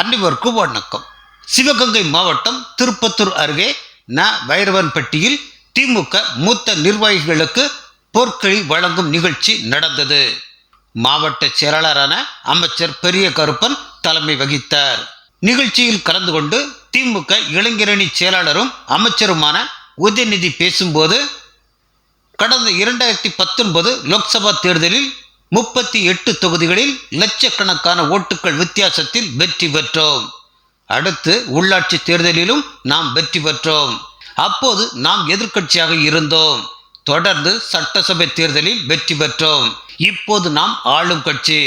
அனைவருக்கும் வணக்கம் சிவகங்கை மாவட்டம் திருப்பத்தூர் அருகே ந. வைரவன்பட்டியில் திமுக மூத்த நிர்வாகிகளுக்கு பொற்களி வழங்கும் நிகழ்ச்சி நடந்தது. மாவட்ட செயலாளரான அமைச்சர் பெரிய கருப்பன் தலைமை வகித்தார். நிகழ்ச்சியில் கலந்து கொண்டு திமுக இளைஞரணி செயலாளரும் அமைச்சருமான உதயநிதி பேசும்போது கடந்த இரண்டாயிரத்தி பத்தொன்பது லோக்சபா தேர்தலில் முப்பத்தி எட்டு தொகுதிகளில் லட்சக்கணக்கான ஓட்டுகள் வித்தியாசத்தில் வெற்றி பெற்றோம். அடுத்து உள்ளாட்சி தேர்தலிலும் நாம் வெற்றி பெற்றோம். அப்போது நாம் எதிர்க்கட்சியாக இருந்தோம். தொடர்ந்து சட்டசபை தேர்தலில் வெற்றி பெற்றோம். இப்போது நாம் ஆளும் கட்சி.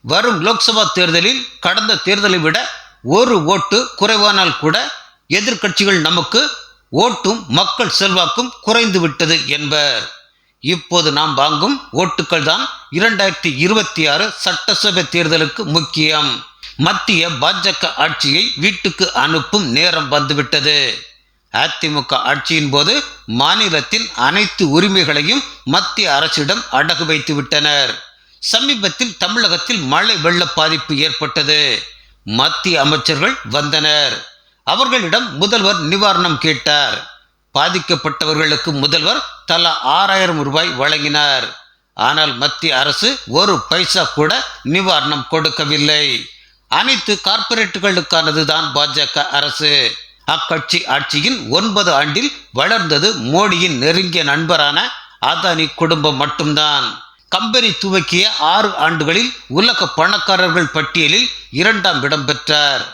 வரும் லோக்சபா தேர்தலில் கடந்த தேர்தலை விட ஒரு ஓட்டு குறைவானால் கூட எதிர்க்கட்சிகள் நமக்கு ஓட்டும் மக்கள் செல்வாக்கும் குறைந்து விட்டது என்பர். இப்போது நாம் வாங்கும் ஓட்டுக்கள் தான் இரண்டாயிரத்தி இருபத்தி ஆறு சட்டசபை தேர்தலுக்கு முக்கியம். மத்திய பாஜக ஆட்சியை வீட்டுக்கு அனுப்பும் நேரம் வந்துவிட்டது. அதிமுக ஆட்சியின் போது மாநிலத்தின் அனைத்து உரிமைகளையும் மத்திய அரசிடம் அடகு வைத்து விட்டனர். சமீபத்தில் தமிழகத்தில் மழை வெள்ள பாதிப்பு ஏற்பட்டது. மத்திய அமைச்சர்கள் வந்தனர். அவர்களிடம் முதல்வர் நிவாரணம் கேட்டார். பாதிக்கப்பட்டவர்களுக்கு முதல்வர் தலா ஆறாயிரம் ரூபாய் வழங்கினார். ஆனால் மத்திய அரசு ஒரு பைசா கூட நிவாரணம் கொடுக்கவில்லை. அனைத்து கார்ப்பரேட்டுகளுக்கானது தான் பாஜக அரசு. அக்கட்சி ஆட்சியின் ஒன்பது ஆண்டில் வளர்ந்தது மோடியின் நெருங்கிய நண்பரான அதானி குடும்பம் மட்டும்தான். கம்பெனி துவக்கிய ஆறு ஆண்டுகளில் உலக பணக்காரர்கள் பட்டியலில் இரண்டாம் இடம் பெற்றார்.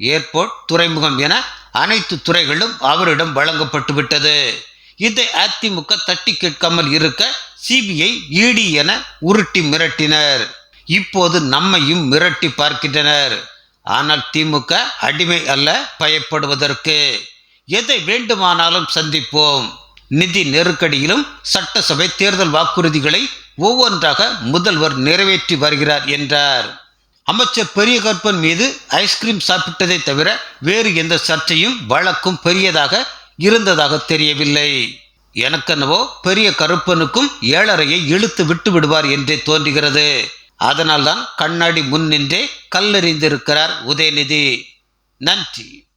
ஏர்போர்ட் துறைமுகம் என அனைத்து துறைகளும் அவரிடம் வழங்கப்பட்டு விட்டது இதை அதிமுக தட்டி கேட்காமல் இருக்க சிபிஐ இடி என உருட்டி மிரட்டினர். இப்போது நம்மையும் மிரட்டி பார்க்கின்றனர். ஆனால் திமுக அடிமை அல்ல பயப்படுவதற்கு. எதை வேண்டுமானாலும் சந்திப்போம். நிதி நெருக்கடியிலும் சட்டசபை தேர்தல் வாக்குறுதிகளை ஒவ்வொன்றாக முதல்வர் நிறைவேற்றி வருகிறார் என்றார். அமைச்சர் பெரிய கற்பன் மீது ஐஸ்கிரீம் சாப்பிட்டதை தவிர வேறு எந்த சர்ச்சையும் வழக்கும் பெரியதாக இருந்ததாக தெரியவில்லை. எனக்கென்னவோ பெரிய கருப்பனுக்கும் ஏழரையை இழுத்து விட்டு விடுவார் என்றே தோன்றுகிறது. அதனால்தான் கண்ணாடி முன் நின்றே கல்லெறிந்திருக்கிறார் உதயநிதி. நன்றி.